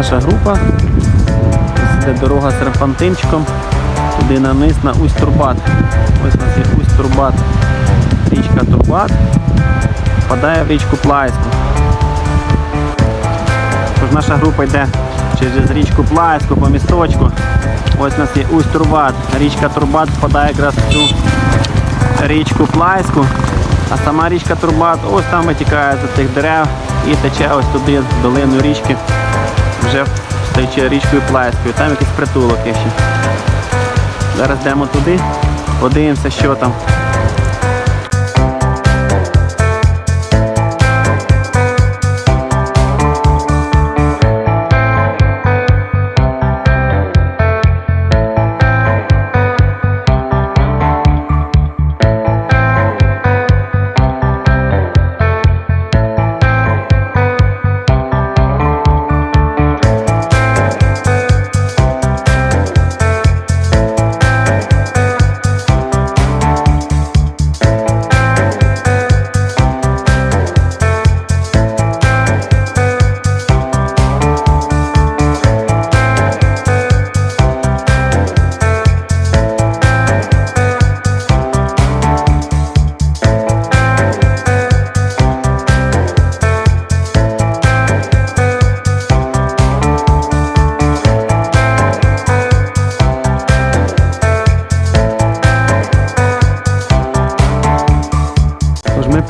наша група. Іде дорога серпантинчиком. Туди на низ на Усть-Турбат. Ось у нас є Усть-Турбат. Річка Турбат. Впадає в річку Плайську. Тож наша група йде через річку Плайську по місточку. Ось у нас є Усть-Турбат. Річка Турбат впадає якраз в цю річку Плайську. А сама річка Турбат ось там витікає з цих дерев і тече ось туди в долину річки, вже стаючи річкою Плайською. Там якийсь притулок є ще. Зараз йдемо туди, подивимося, що там.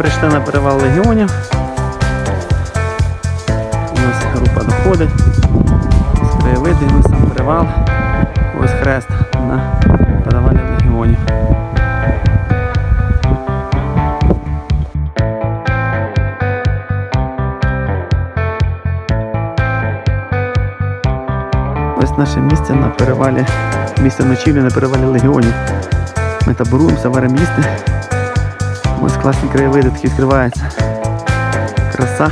Прийшли на перевал легіонів. Ось група доходить. Ось краєвиди, ось сам перевал. Ось хрест на перевалі легіонів. Ось наше місце на перевалі, місце ночівлі на перевалі легіонів. Ми таборуємося, варимо їсти. Ось класні краєвиди такі відкриваються. Краса.